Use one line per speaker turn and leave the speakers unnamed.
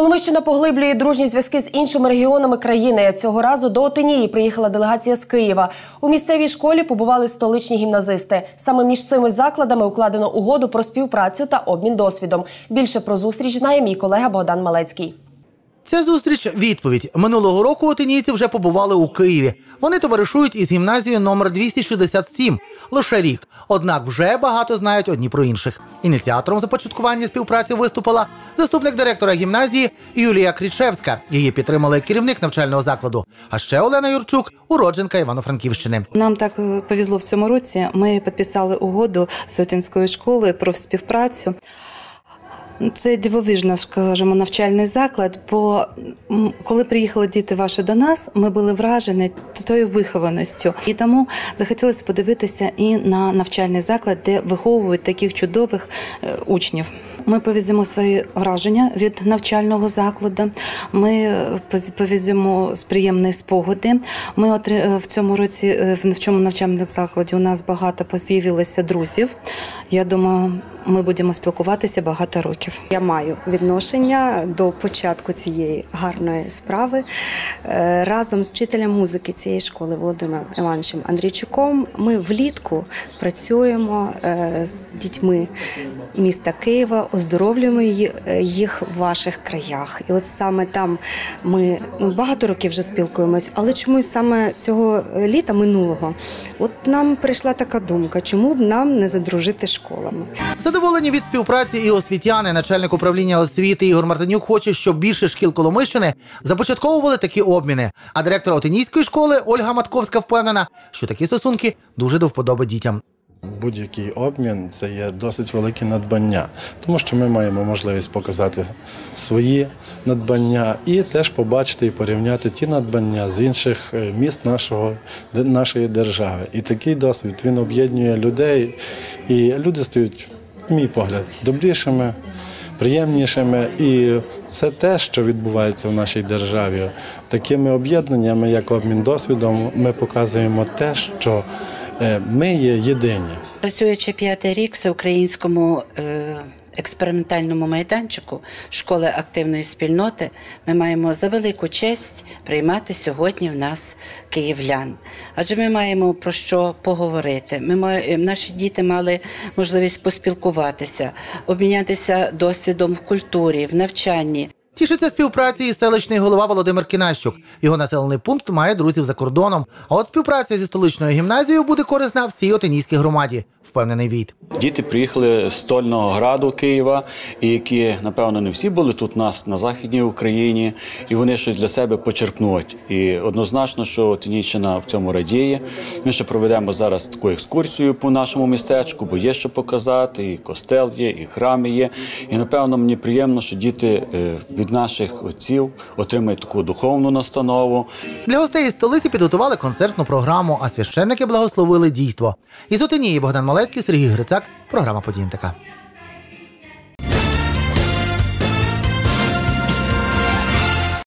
Коломийщина поглиблює дружні зв'язки з іншими регіонами країни. Цього разу до Отинії приїхала делегація з Києва. У місцевій школі побували столичні гімназисти. Саме між цими закладами укладено угоду про співпрацю та обмін досвідом. Більше про зустріч знає мій колега Богдан Малецький.
Ця зустріч відповідь. Минулого року отинійці вже побували у Києві. Вони товаришують із гімназією номер 267 лише рік. Однак вже багато знають одні про інших. Ініціатором започаткування співпраці виступила заступник директора гімназії Юлія Крічевська. Її підтримали керівник навчального закладу. А ще Олена Юрчук, уродженка Івано-Франківщини.
Нам так е, повезло в цьому році. Ми підписали угоду з Сотінською школою про співпрацю. Це дивовижна, скажімо, навчальний заклад. Бо коли приїхали діти ваші до нас, ми були вражені тою вихованістю, і тому захотілося подивитися і на навчальний заклад, де виховують таких чудових е, учнів. Ми повеземо свої враження від навчального закладу. Ми е, повеземо з приємні спогади. Ми е, в цьому році в цьому навчальному закладі у нас багато з'явилося друзів. Я думаю, ми будемо спілкуватися багато років.
Я маю відношення до початку цієї гарної справи. Е, Разом з вчителем музики цієї школи Володимиром Івановичем Андрійчуком ми влітку працюємо е, з дітьми міста Києва, оздоровлюємо їх в ваших краях. І от саме там ми багато років вже спілкуємось, але чомусь саме цього літа минулого, от нам прийшла така думка, чому б нам не задружити школами.
Задоволені від співпраці і освітяни, начальник управління освіти Ігор Мартинюк хоче, щоб більше шкіл Коломийщини започатковували такі обміни. А директор Отинійської школи Ольга Матковська впевнена, що такі стосунки дуже до вподоби дітям.
Будь-який обмін це є досить велике надбання, тому що ми маємо можливість показати свої надбання і теж побачити і порівняти ті надбання з інших е, міст нашого, нашої держави. І такий досвід він об'єднує людей, і люди стають, на мій погляд, добрішими, приємнішими. І все те, що відбувається в нашій державі, такими об'єднаннями, як обмін досвідом, ми показуємо те, що ми є єдині.
Працюючи п'ятий рік всеукраїнському е, експериментальному майданчику школи активної спільноти, ми маємо за велику честь приймати сьогодні в нас київлян. Адже ми маємо про що поговорити. Ми ма- е, наші діти мали можливість поспілкуватися, обмінятися досвідом в культурі, в навчанні.
Тішиться співпраці і селищний голова Володимир Кінащук. Його населений пункт має друзів за кордоном. А от співпраця зі столичною гімназією буде корисна всій Отинійській громаді, впевнений Війт.
Діти приїхали з стольного граду Києва, які, напевно, не всі були тут у нас на Західній Україні, і вони щось для себе почерпнуть. І однозначно, що Тинійщина в цьому радіє. Ми ще проведемо зараз таку екскурсію по нашому містечку, бо є що показати, і костел є, і храми є. І напевно мені приємно, що діти е, від наших отців отримають таку духовну настанову.
Для гостей із столиці підготували концертну програму, а священники благословили дійство. Із Отинії Богдан Малецький, Сергій Грицак, програма «Події НТК».